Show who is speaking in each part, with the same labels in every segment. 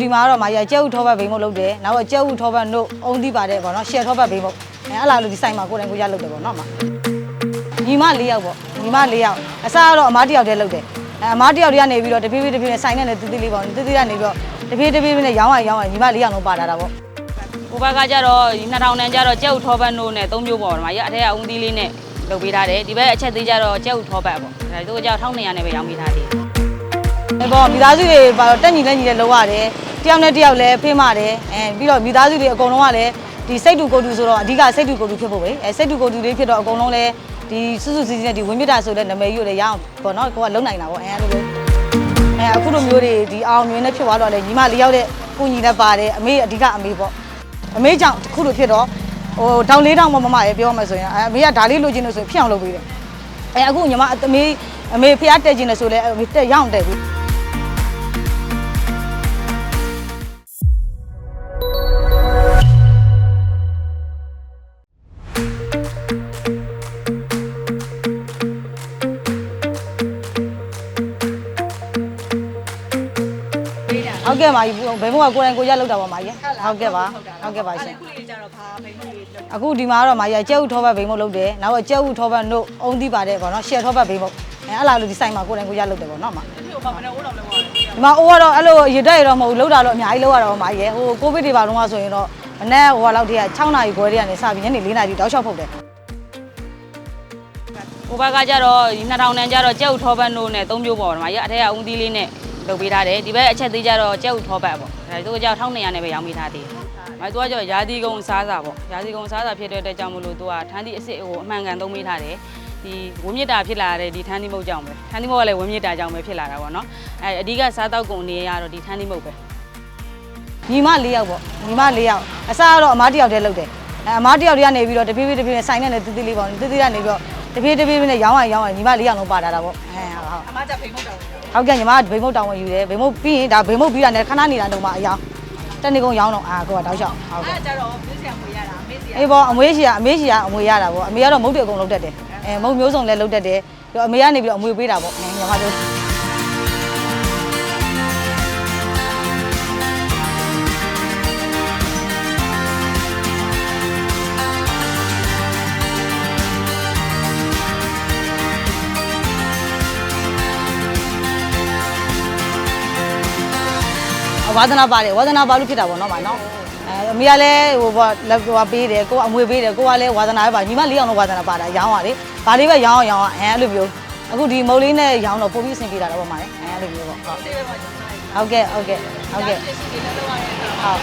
Speaker 1: ဒီမှာကတော့မာရကျဲဥထောပတ်ဘိန်းမုတ်လုပ်တယ်နောက်တော့ကျဲဥထောပတ်တို့အုံးသီးပါတယ်ပေါ့နော်ရှယ်ထောပတ်ဘိန်းမုတ်အဲအဲ့လာလို့ဒီဆိုင်မှာကိုယ်တိုင်ကိုရလုပ်တယ်ပေါ့နော်မညီမ၄ယောက်ပေါ့ညီမ၄ယောက်အစားကတော့အမတစ်ယောက်တည်းလုပ်တယ်အဲအမတစ်ယောက်တည်းကနေပြီးတော့တပြေးပြေးတပြေးနဲ့ဆိုင်နဲ့လည်းတီးတီးလေးပေါ့တီးတီးကနေပြီးတော့တပြေးတပြေးနဲ့ရောင်းရရောင်းရညီမ၄ယောက်လုံးပါလာတာပေါ့
Speaker 2: ကိုဘက်ကကြတော့ဒီ2000တန်ကြတော့ကြက်ဥထောပတ်နို့နဲ့၃မျိုးပေါ့ဒီမှာရအထက်ကအုံသီးလေးနဲ့လုပ်ပေးထားတယ်ဒီဘက်အချက်သေးကြတော့ကြက်ဥထောပတ်ပေါ့ဒါတို့ကြတော့1200နဲ့ပဲရောင်းပေးထားတယ်
Speaker 1: အဲပေါ့မိသားစုတွေပါတော့တက်ညီလက်ညီလက်လောက်ရတယ် တယောက်နဲ့တယောက်လည်းဖေးမတယ်အဲပြီးတော့မိသားစုတွေအကုန်လုံးကလည်းဒီစိတ်တူကိုယ်တူဆိုတော့အဓိကစိတ်တူကိုယ်တူဖြစ်ဖို့ပဲအဲစိတ်တူကိုယ်တူလေးဖြစ်တော့အကုန်လုံးလည်းဒီစုစုစည်းစည်းနဲ့ဒီဝင်းမြတာဆိုတဲ့နာမည်ကြီးကိုလည်းရအောင်ပေါ့နော်ကိုကလုံနိုင်တာပေါ့အဲအဲ့လိုမျိုးအဲအခုလိုမျိုးတွေဒီအောင်မြင်နဲ့ဖြစ်သွားတော့လေညီမလေးယောက်တဲ့ကိုညီနဲ့ပါတယ်အမေအဓိကအမေပေါ့အမေကြောင့်အခုလိုဖြစ်တော့ဟိုတောင်လေးတောင်မမမရေပြောမှဆိုရင်အဲအမေကဒါလေးလိုချင်လို့ဆိုရင်ဖြစ်အောင်လုပ်ပေးတယ်အဲအခုညီမအမေအမေဖျားတက်ခြင်းလို့ဆိုလဲအမေတက်ရအောင်တက်ပြီ ဟုတ်ကဲ့ပါကြီးဘယ်မို့ကကိုယ်တိုင်ကိုရလောက်တာပါမာကြီးဟုတ်ကဲ့ပါဟုတ်ကဲ့ပါရှင်အခုဒီမှာကတော့မာကြီးကျဲဥထောပတ်ဘိန်းမုတ်လုပ်တယ်နောက်တော့ကျဲဥထောပတ်တို့အုံးသီးပါတယ်ပေါ့နော်ရှယ်ထောပတ်ဘိန်းမုတ်အဲအဲ့လာလို့ဒီဆိုင်မှာကိုယ်တိုင်ကိုရလောက်တယ်ပေါ့နော်မာဒီမှာအိုးကတော့အဲ့လိုရေတက်ရတော့မဟုတ်ဘူးလောက်တာတော့အများကြီးလောက်ရတော့မာကြီးဟိုကိုဗစ်တွေပါတော့ဆိုရင်တော့မနေ့ဟိုလောက်တည်းက6နာရီခွဲတည်းကနေစပြီးညနေ4နာရီတောက်လျှောက်ဖုတ်တယ်
Speaker 2: ကိုဘက်ကကြတော့ဒီ2000တန်ကြတော့ကြက်ဥထောပတ်နို့နဲ့၃မျိုးပေါ့ဒီမှာရအထက်ကအုံသီးလေးနဲ့ လုပ်ပေးထားတယ်ဒီဘက်အချက်သေးကြတော့ကြက်ဥထောပတ်ပေါ့ဒါတို့ကြတော့1200နဲ့ပဲရောင်းပေးထားတယ်မသူကကြောရာသီကုံစားစာပေါ့ရာသီကုံစားစာဖြစ်တဲ့အတွက်ကြောင့်မလို့သူကထန်းသီးအစ်စ်ဟိုအမှန်ကန်သုံးပေးထားတယ်ဒီဝင်းမြစ်တာဖြစ်လာတဲ့ဒီထန်းသီးမုတ်ကြောင့်ပဲထန်းသီးမုတ်ကလည်းဝင်းမြစ်တာကြောင့်ပဲဖြစ်လာတာပေါ့နော်အဲအဓိကစားတောက်ကုန်နေရတော့ဒီထန်းသီးမုတ်ပဲ
Speaker 1: ညီမ၄ယောက်ပေါ့ညီမ၄ယောက်အစားကတော့အမတစ်ယောက်တည်းလုပ်တယ်အဲအမတစ်ယောက်တည်းကနေပြီးတော့တပြေးပြေးတပြေးနဲ့ဆိုင်နဲ့လည်းတီးတီးလေးပေါ့တီးတီးကနေပြီးတော့ တပြေးတပြေးနဲ့ရောင်းရရောင်းရညီမ၄ယောက်လုံးပါလာတာပေါ့အဲဟုတ်ဟုတ်
Speaker 3: အမကြဖိမုတ်တော်
Speaker 1: ဟုတ်ကဲ့ညီမဗိမုတ်တောင်ဝင်ယူတယ်ဗိမုတ်ပြီးရင်ဒါဗိမုတ်ပြီးတာနဲ့ခဏနေတာတော့မှအယောင်တက်နေကုန်ရောင်းတော့အာကိုကတောက်လျှောက်ဟုတ်ကဲ့
Speaker 3: အဲ့ကြတော့မျိုးစရာမွေရတာအမေစရာ
Speaker 1: အေးပေါ့အမွေးရှိရအမေးရှိရအမွေရတာပေါ့အမေကတော့မုတ်တွေအကုန်လုံးတက်တယ်အဲမုတ်မျိုးစုံလည်းလုံးတက်တယ်ပြီးတော့အမေကနေပြီးတော့အမွေပေးတာပေါ့ညီမတို့ ဝါသနာပါတယ်ဝါသနာပါလို့ဖြစ်တာပေါ့နော်မနော်အဲအမေကလည်းဟိုပေါ့လက်ဟိုပေးတယ်ကိုကအမွေပေးတယ်ကိုကလည်းဝါသနာပဲပါညီမလေးအောင်လို့ဝါသနာပါတာရောင်းပါလေဘာလေးပဲရောင်းအောင်ရောင်းအောင်အဲအဲ့လိုမျိုးအခုဒီမုတ်လေးနဲ့ရောင်းတော့ပို့ပြီးအဆင်ပြေတာတော့ပေါ့မလေးအဲအဲ့လိုမျိုးပေါ့ဟုတ်ဟုတ်ကဲ့ဟုတ်ကဲ့ဟုတ်ကဲ့ဟုတ်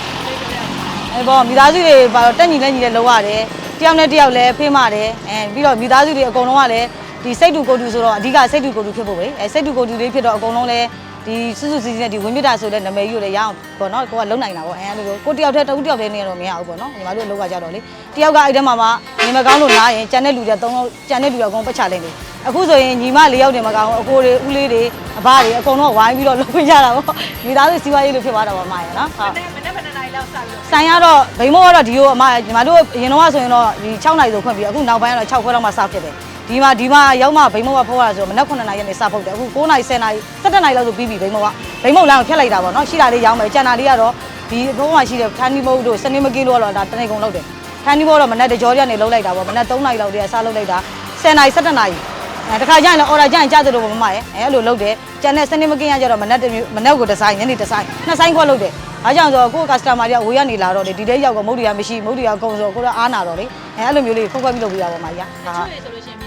Speaker 1: အဲပေါ့မိသားစုတွေပါတော့တက်ညီလက်ညီလက်လောက်ရတယ်တယောက်နဲ့တယောက်လည်းဖေးမတယ်အဲပြီးတော့မိသားစုတွေအကုန်လုံးကလည်းဒီစိတ်တူကိုယ်တူဆိုတော့အဓိကစိတ်တူကိုယ်တူဖြစ်ဖို့ပဲအဲစိတ်တူကိုယ်တူလေးဖြစ်တော့အကုန်လုံးလည်း ဒီစုစုစည်းစည်းနဲ့ဒီဝင်းမြတာဆိုတဲ့နာမည်ကြီးကိုလည်းရအောင်ပေါ့နော်ကိုကလုံနိုင်တာပေါ့အဲအဲ့လိုမျိုးကိုတယောက်တည်းတဦးတယောက်တည်းနေရတော့မရဘူးပေါ့နော်ညီမတို့အလုပ်ကကြတော့လေတယောက်ကအဲ့ထဲမှာမှနေမကောင်းလို့နားရင်ကြံတဲ့လူတွေသုံးလုံးကြံတဲ့လူတွေအကုန်ပတ်ချလိုက်တယ်အခုဆိုရင်ညီမ၄ယောက်တည်းမကောင်းအကိုတွေဦးလေးတွေအဘတွေအကုန်လုံးဝိုင်းပြီးတော့လုပ်ခွင့်ကြတာပေါ့မိသားစုစီးပွားရေးလို့ဖြစ်သွားတာပေါ့မရနော်ဟုတ်
Speaker 3: မနေ့မနေ့မနေ့လောက်စပြီး
Speaker 1: ဆိုင်ကတော့ဗိမောကတော့ဒီကိုအမညီမတို့အရင်တော့ဆိုရင်တော့ဒီ6နိုင်ဆိုဖွင့်ပြီးအခုနောက်ပိုင်းကတော့6ခွဲလောက်မှစဖြစ်တယ် ဒီမှာဒီမှာရောက်မှဗိမောကဖိုးရဆိုတော့မနက်9နိုင်ရက်နေစဖုတ်တယ်အခု9နိုင်10နိုင်17နိုင်လောက်ဆိုပြီးပြီဗိမောကဗိမောလမ်းကိုဖြတ်လိုက်တာပေါ့နော်ရှိတာလေးရောင်းမယ်ကျန်တာလေးကတော့ဒီဘုံမှာရှိတဲ့ထန်းနီမုတ်တို့စနေမကင်းတို့ကတော့ဒါတနေကုန်လောက်တယ်ထန်းနီမုတ်တော့မနက်တကြောရကနေလောက်လိုက်တာပေါ့မနက်3နိုင်လောက်တည်းစလောက်လိုက်တာ10နိုင်17နိုင်အဲတခါကျရင်လည်း order ကျရင်ကြားသလိုပေါ့မမရဲ့အဲအဲ့လိုလုပ်တယ်ကျန်တဲ့စနေမကင်းရကြတော့မနက်မနက်ကိုဒီဇိုင်းညနေဒီဇိုင်းနှစ်ဆိုင်ခွက်လုပ်တယ်အားကြောင့်ဆိုတော့ကိုယ့် customer တွေကဝေးရနေလာတော့လေဒီတဲ့ရောက်ကမုတ်တွေကမရှိမုတ်တွေကကုံဆိုကိုတော့အားနာတော့လေအဲအဲ့လိုမျိုးလေးဖုတ်ခွက်ပြီးလုပ်ပြရပါမှာရဟာ
Speaker 3: ဆိုလို့ရှိရင်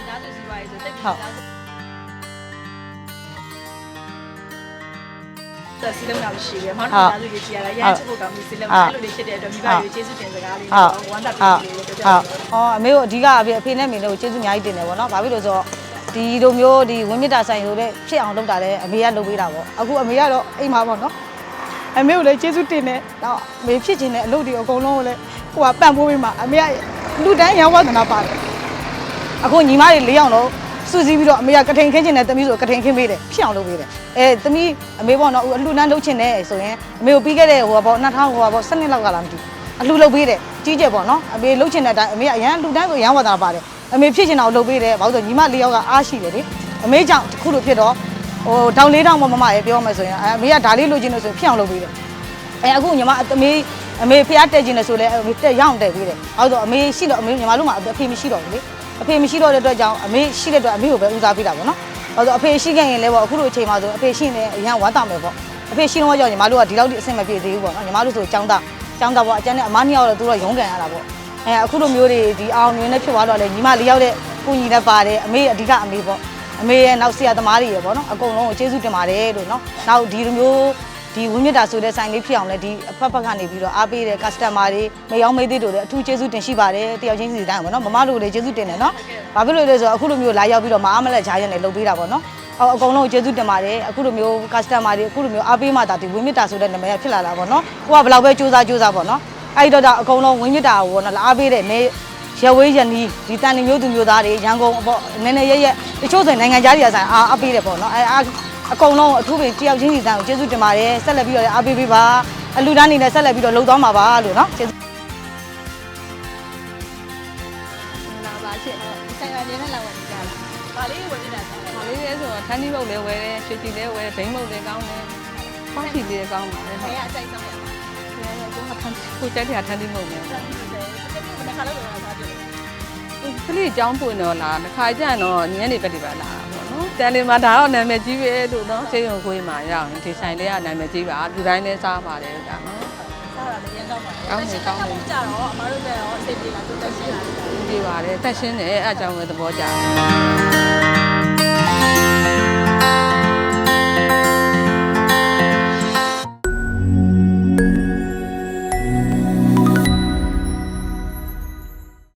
Speaker 3: မိသားစုစီးပွားရေးဆိုတက်ပြီး
Speaker 1: ဟုတ်
Speaker 3: သားစုစီလုံးတော့ရှိတယ်မောင်တို့မိသားစုကြီးကြီးရတာရမ်းချစ်ဖို့ကောင်းပြီးစီလုံးအဲ့လိုလေးဖြစ်တဲ့အတွက်မိဘတွေကျေးဇူးတင်စကားလေး
Speaker 1: ဟုတ်
Speaker 3: ဝမ်းသာ
Speaker 1: ဟု
Speaker 3: ပြီး
Speaker 1: တ်
Speaker 3: လေးပြော
Speaker 1: ဟု
Speaker 3: ကြ
Speaker 1: တ်
Speaker 3: ပါ
Speaker 1: အော်အမေတို့အဓိကအဖေအဖေနဲ့မေတို့ကျေးဇူးအများကြီးတင်တယ်ပေါ့နော်ဘာဖြစ်လို့ဆိုတော့ဒီလိုမျိုးဒီဝင်းမြစ်တာဆိုင်ဆိုတဲ့ဖြစ်အောင်လုပ်တာလဲအမေကလုပ်ပေးတာပေါ့အခုအမေကတော့အိမ်မှာပေါ့နော်အမေကိုလည်းကျေးဇူးတင်တယ်တော့အမေဖြစ်ခြင်းနဲ့အလုပ်တွေအကုန်လုံးကိုလည်းကိုကပံ့ပိုးပေးမှာအမေကလူတန်းရောင်းဝသနာပါတယ်အခုညီမတွေ၄ယောက်လုံး စုစည်းပြီးတော့အမေကကထိန်ခင်းခြင်းနဲ့တမီးဆိုကထိန်ခင်းပေးတယ်ဖြစ်အောင်လုပ်ပေးတယ်အဲတမီးအမေပေါ့နော်အလှူနှန်းလုပ်ခြင်းနဲ့ဆိုရင်အမေကိုပြီးခဲ့တဲ့ဟိုပေါ့2000ဟိုပေါ့7နှစ်လောက်ကလာမသိဘူးအလှလုပ်ပေးတယ်ကြီးကျယ်ပေါ့နော်အမေလှုပ်ချင်တဲ့အတိုင်းအမေကအရန်လှူတန်းကိုအရန်ဝါသနာပါတယ်အမေဖြစ်ချင်တာကိုလှုပ်ပေးတယ်ဘာလို့လဲဆိုညီမလေးယောက်ကအားရှိတယ်လေအမေကြောင့်တစ်ခုလိုဖြစ်တော့ဟိုတောင်လေးတောင်မမမရေပြောမှဆိုရင်အမေကဒါလေးလိုချင်လို့ဆိုရင်ဖြစ်အောင်လှုပ်ပေးတယ်အဲအခုညီမအမေအမေဖះတက်ခြင်းနဲ့ဆိုလဲအမေတက်ရအောင်တက်ပေးတယ်။ဟုတ်တော့အမေရှိတော့အမေညီမတို့မှာအဖေမရှိတော့ဘူးလေ။ အဖေမရှိတော့တဲ့အတွက်ကြောင့်အမေရှိတဲ့အတွက်အမေကိုပဲဦးစားပေးတာပေါ့နော်။ဟုတ်တော့အဖေရှိခဲ့ရင်လည်းပေါ့အခုလိုအချိန်မှာဆိုအဖေရှိနေအရန်ဝမ်းတောက်မယ်ပေါ့။အဖေရှိတော့ကြောင့်ညီမတို့ကဒီလောက်ထိအဆင်မပြေသေးဘူးပေါ့နော်။ညီမတို့ဆိုចောင်းသားចောင်းသားပေါ့အကျန်းနဲ့အမနှစ်ယောက်တော့သူတို့ရုံးကန်ရတာပေါ့။အဲအခုလိုမျိုးတွေဒီအောင်မြင်နေဖြစ်သွားတော့လေညီမလေးယောက်တဲ့ကိုညီနဲ့ပါတယ်အမေအဓိကအမေပေါ့။အမေရဲ့နောက်ဆရာသမားတွေရပေါ့နော်အကုန်လုံးကိုကျေးဇူးတင်ပါတယ်လို့နော်။နောက်ဒီလိုမျိုး ဒီဝင်းမြတ်တာဆိုတဲ့ဆိုင်လေးဖြစ်အောင်လဲဒီအဖက်ဖက်ကနေပြီးတော့အားပေးတဲ့ customer တွေမယောင်းမေးသေးတို့လည်းအထူးကျေးဇူးတင်ရှိပါတယ်တယောက်ချင်းစီတိုင်းပေါ့နော်မမတို့လည်းကျေးဇူးတင်တယ်နော်ဘာဖြစ်လို့လဲဆိုတော့အခုလိုမျိုးလာရောက်ပြီးတော့မအားမလက်ချားရက်နဲ့လုပ်ပေးတာပေါ့နော်အော်အကုန်လုံးကျေးဇူးတင်ပါတယ်အခုလိုမျိုး customer တွေအခုလိုမျိုးအားပေးမှဒါဒီဝင်းမြတ်တာဆိုတဲ့နာမည်ကဖြစ်လာတာပေါ့နော်ကိုကဘယ်လောက်ပဲစူးစမ်းစူးစမ်းပေါ့နော်အဲ့ဒီတော့ဒါအကုန်လုံးဝင်းမြတ်တာကိုပေါ့နော်လာအားပေးတဲ့နေရဝေးရနီးဒီတန်နေမျိုးသူမျိုးသားတွေရန်ကုန်ပေါ့နည်းနည်းရက်ရက်တချို့ဆိုနိုင်ငံခြားတွေကဆိုင်အားအားပေးတယ်ပေါ့နော်အဲ အားအကုန်လုံးအထူးပင်တယောက်ချင်းစီတိုင်းကိုကျေးဇူးတင်ပါတယ်ဆက်လက်ပြီးတော့အားပေးပေးပါအလူတန်းနေနဲ့ဆက်လက်ပြီးတော့လှုပ်သွားမှာပါလို့နော်ကျေးဇူး
Speaker 4: လာပါရှင့်ဆိုင်ကလည်းလာဝင်ကြလား။
Speaker 3: ဗာလေးဝင်နေတာဆိုင်။။
Speaker 4: ဟာလေးလဲဆိုတော့ထန်းတီးမုတ်လည်းဝယ်တယ်ရွှေတီလည်းဝယ်ဘိန်းမုတ်လည်းကောင်းတယ်။ဖောက်ချီလေးလည်းကောင်းပါတယ်ဟုတ်
Speaker 3: ဘယ်ကအကြိုက်ဆုံးလဲ။။
Speaker 4: ကိုကထန်းကိုကြိုက်တဲ့ထန်းတီးမုတ်လည်း
Speaker 3: တကယ်လို့ဘယ်ခါလောက်လာတာပြောလဲ
Speaker 4: ကလေးအကြောင်းပွင့်တော့လာတစ်ခါကျရင်တော့ညနေပဲဒီပါလာတာပေါ့နော်။ တန်လီမှာဒါတော့နာမည်ကြီးပဲလို့နော်ဆေးရုံကိုယ်မှာရအောင်ဒီဆိုင်လေးကနာမည်ကြီးပါလူတိုင်းလည်းစားပါတယ်ဒါနော်။
Speaker 3: စားတာလည်းရမ်းတော့ပါ
Speaker 4: ကောင်းတယ်ကောင်းတယ်
Speaker 3: ကြတော့အမတို့လည်းရောအစိပ်ပြေလာသူတက်ရှိလာတယ်။
Speaker 4: ဒီပါတယ်တက်ရှင်းတယ်အဲအကြောင်းပဲသဘောကျတယ်